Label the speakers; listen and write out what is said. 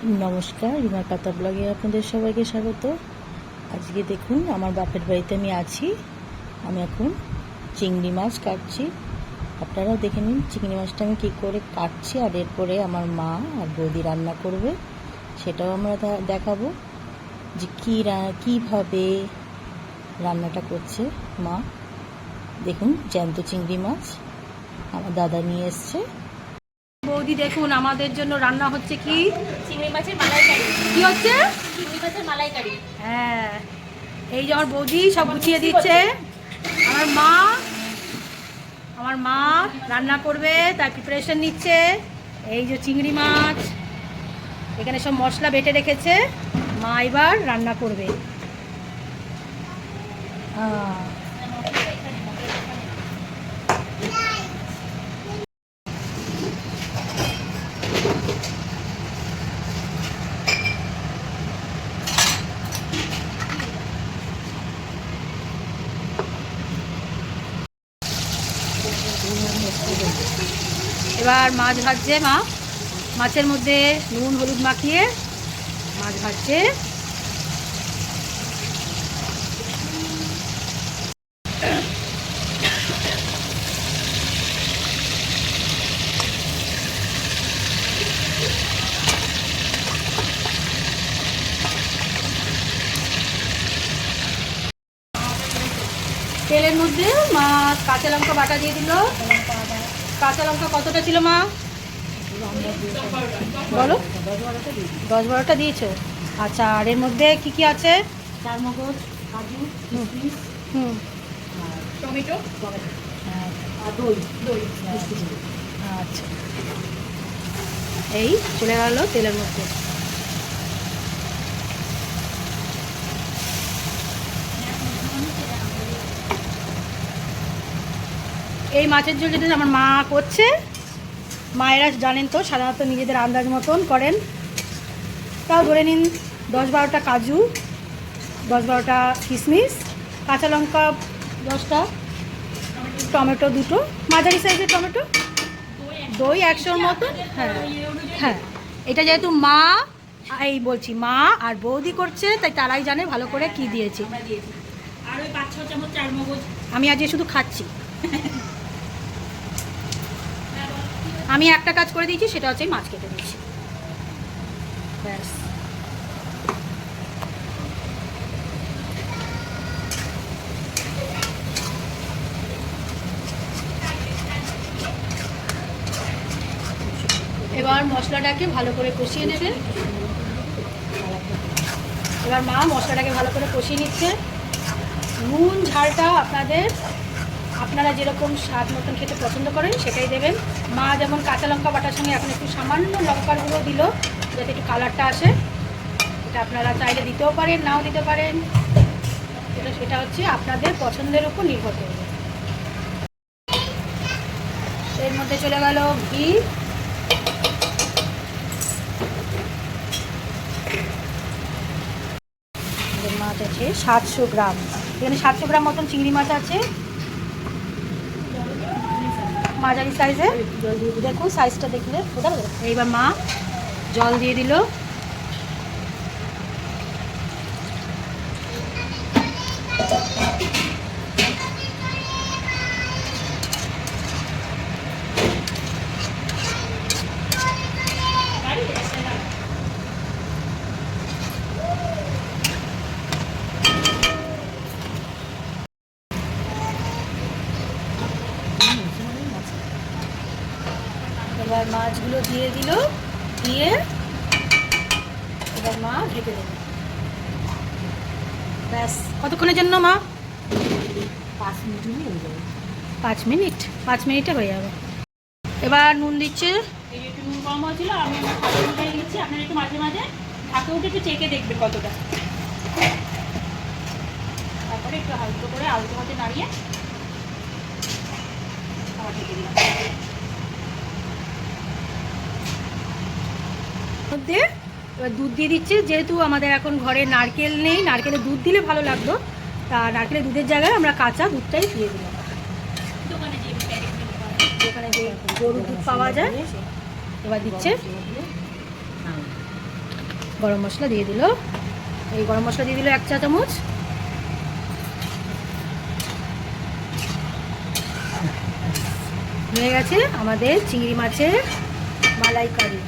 Speaker 1: নমস্কার রিমার পাতা ব্লগে আপনাদের সবাইকে স্বাগত। আজকে দেখুন, আমার বাপের বাড়িতে আমি আছি। আমি এখন চিংড়ি মাছ কাটছি। আপনারাও দেখে নিন চিংড়ি মাছটা আমি কী করে কাটছি আর এরপরে আমার মা আর বৌদি রান্না করবে, সেটাও আমরা দেখাবো যে কী কীভাবে রান্নাটা করছে মা। দেখুন, জ্যান্ত চিংড়ি মাছ আমার দাদা নিয়ে এসছে।
Speaker 2: বৌদি দেখুন আমাদের জন্য রান্না হচ্ছে কি?
Speaker 3: চিংড়ি মাছের মালাইকারি।
Speaker 2: কি হচ্ছে?
Speaker 3: চিংড়ি মাছের মালাইকারি।
Speaker 2: হ্যাঁ এই যে আমার বৌদি সব গুছিয়ে দিচ্ছে। আমার মা আমার মা রান্না করবে তার প্রিপারেশন নিচ্ছে। এই যে চিংড়ি মাছ এখানে সব মশলা বেটে রেখেছে। মা এবার রান্না করবে। আহ, এবার মাছ ভাজছে মা। মাছের মধ্যে নুন, হলুদ মাখিয়ে মাছ ভাজছে। তেলের মধ্যে মা কাঁচা লঙ্কা বাটা দিয়ে দিল। কাঁচা লঙ্কা কতটা ছিল মা? বলো। দশ বারোটা দিয়েছ? আচ্ছা আর এর মধ্যে কি কি আছে?
Speaker 1: কাজু
Speaker 2: হুম।
Speaker 3: টমেটো
Speaker 1: আর দই।
Speaker 3: দই।
Speaker 2: আচ্ছা। এই চলে গেল তেলের মধ্যে। এই মাছের ঝোল যেটা আমার মা করছে মায়েরা জানেন তো সাধারণত নিজেদের আন্দাজ মতন করেন। তাও ধরে নিন দশ বারোটা কাজু দশ বারোটা কিশমিশ কাঁচা লঙ্কা দশটা টমেটো দুটো মাঝারি সাইজের টমেটো? দই একশোর মতো? হ্যাঁ হ্যাঁ। এটা যেহেতু মা এই বলছি মা আর বৌদি করছে তাই তারাই জানে ভালো করে কি দিয়েছি। আমি আজকে শুধু খাচ্ছি। আমি একটা কাজ করে দিয়েছি, সেটা হচ্ছে মাছ কেটে দিয়েছি ব্যাস। এবার মশলাটাকে ভালো করে কষিয়ে নেবে। এবার মা মশলাটাকে ভালো করে কষিয়ে নিচ্ছে। নুন, ঝালটা আপনাদের আপনারা যেরকম স্বাদ মতন খেতে পছন্দ করেন, সেটাই দেবেন। মা যেমন কাঁচা লঙ্কা বাটার সঙ্গে এখন একটু সামান্য লঙ্কার গুঁড়ো দিল, যাতে একটু কালারটা আসে। এটা আপনারা চাইলে দিতেও পারেন, নাও দিতে পারেন। এটা, সেটা হচ্ছে আপনাদের পছন্দের উপর নির্ভর করবে এর মধ্যে চলে গেল ঘি। মাছ আছে সাতশো গ্রাম। এখানে সাতশো গ্রাম মতন চিংড়ি মাছ আছে। মাঝারি সাইজে দেখুন সাইজটা দেখলে বোঝা এইবার মা জল দিয়ে দিল। এবার মাছগুলো দিয়ে দিল দিয়ে এবার মা ঢেকে দেবে। ব্যাস। কতক্ষণের জন্য মা?
Speaker 1: পাঁচ মিনিট হয়ে যাবে।
Speaker 2: পাঁচ মিনিট? পাঁচ মিনিটে হয়ে যাবে। এবার নুন দিচ্ছে।
Speaker 3: এই একটু নুন কম হয়েছিল আমি উঠে দিচ্ছি আপনারা একটু মাঝে মাঝে ঢাকে উঠে একটু চেকে দেখবে কতটা। তারপরে একটু হালকা করে আলতো হাতে নাড়িয়ে আবার ঢেকে দিলাম।
Speaker 2: মধ্যে। এবার দুধ দিয়ে দিচ্ছে যেহেতু আমাদের এখন ঘরে নারকেল নেই নারকেলের দুধ দিলে ভালো লাগতো তা নারকেলের দুধের জায়গায় আমরা কাঁচা দুধটাই দিয়ে দিলাম
Speaker 3: দোকানে
Speaker 2: যে গরুর দুধ পাওয়া যায়। এবার দিচ্ছে। গরম মশলা দিয়ে দিল। এই গরম মশলা দিয়ে দিল এক চা চামচ। হয়ে গেছে আমাদের চিংড়ি মাছের মালাইকারি।